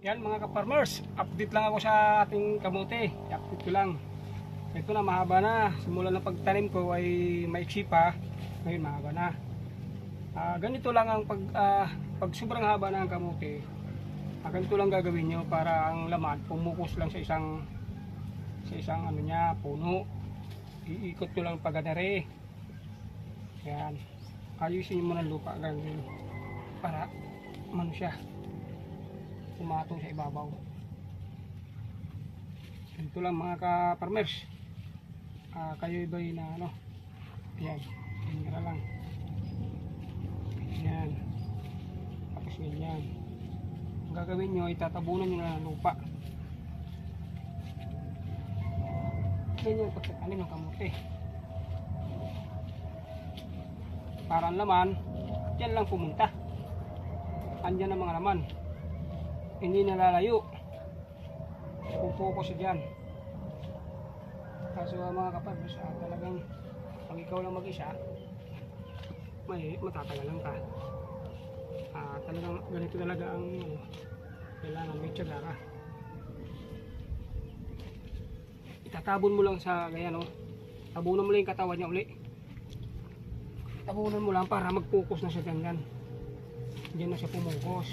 Yan mga ka-farmers, update lang ako sa ating kamote. I-update ko lang. Ito na mahaba na. Simula ng pagtanim ko ay maiksi pa. Ngayon mahaba na. Ah, ganito lang ang pag ah, pag sobrang haba na ang kamote. ah, ganito lang gagawin nyo para ang laman pumukus lang sa isang sa isang ano niya, puno. Iikot nyo lang paganare. Yan. Ayusin mo ng lupa ganyan. Para ano siya pumatong sa ibabaw. Ito lang mga ka-farmers. Ah, kayo ba'y na ano? Yan. Tingnan lang. Yan. Tapos ganyan. Ang gagawin nyo, itatabunan nyo na lupa. Ganyan pagkakanin ng kamote. Para ang laman, yan lang pumunta. Andyan ang mga laman hindi nalalayo. Pupuko siya dyan. Kaso ang mga kapatid ah, talagang pag ikaw lang mag-isa may matatagalan ka. Ah, talagang ganito talaga ang ano, kailangan may tiyaga ka. Itatabon mo lang sa ganyan no tabunan mo lang yung katawan niya uli. Tabunan mo lang para mag-focus na siya ganyan diyan na siya pumukos